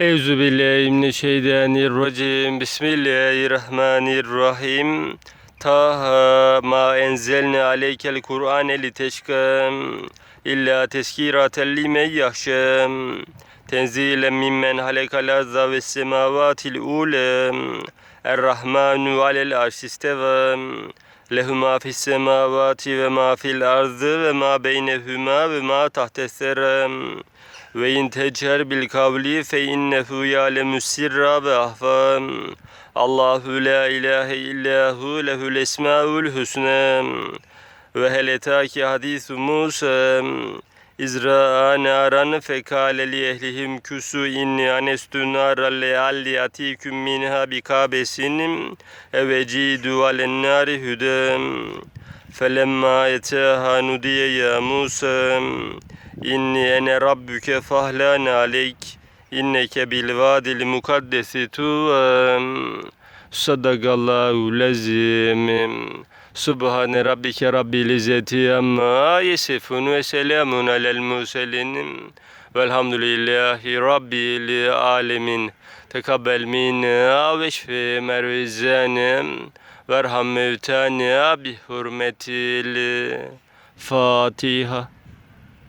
Euzu billahi mineşşeytanirracim. Bismillahirrahmanirrahim. Taha ma enzelne aleykel Kur'ane liteşkem illa teskiraten limen yahşem. Tenzilen mimmen halekal azza ve semavatil ulem. Er-Rahmanu alel arşistevem. Lehu ma fis semavati ve ma fil ardı ve ma beynehuma ve ma tahteserem. Ve in tecer bil kavli fe innehu ya'lemu sirra ve ahfa. Allahu la ilahe illahu lehul esmaul husna. Ve hel etaki hadisu Musa. İzra'a naran fekale li ehlihim küsü inni anestu naran lealli atiküm minha bikabesin evecidu alen nari hüdem. Felemma eteha nudiye ya Musa. İnni ene rabbuke fahlan aleyk. İnneke bil vadil mukaddesi tuvam. Sadakallahu lezim. Subhane rabbike rabbil izzeti amma yesifun ve selamun alel murselin. Velhamdülillahi rabbil alemin. Tekabbel minna ve şfi mervizenim. Verham mevtana bi hurmetil Fatiha.